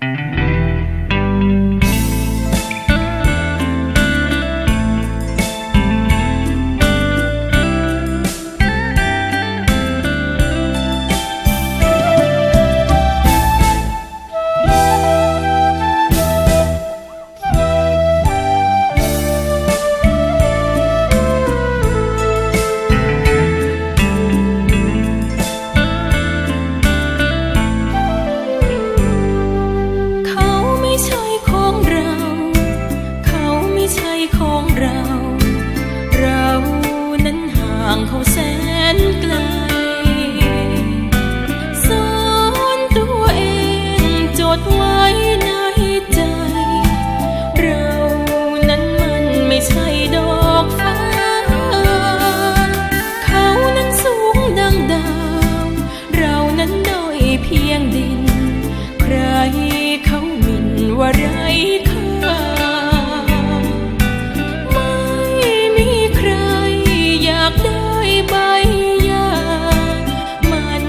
Mm-hmm. ของเรา เขาไม่ใช่ของเรา ไรค่าไม่มีใครอยากได้ใบยา มัน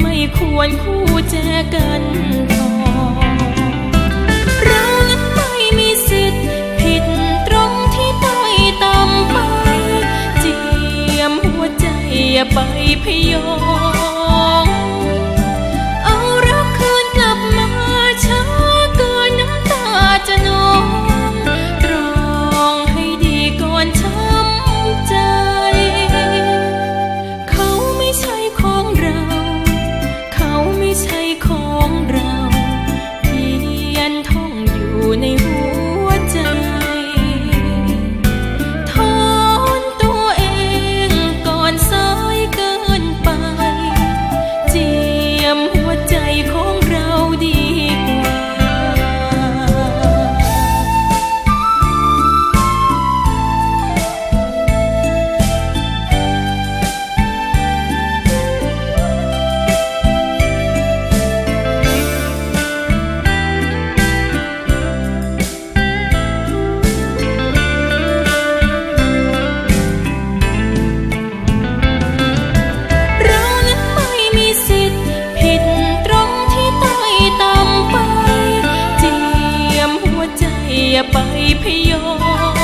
ไม่ควรคู่แจกันต่อรักไม่มีสิทธิผิดตรงที่ต้อยตำไปเจียมหัวใจอย่ปพยอง อย่าไปพยอง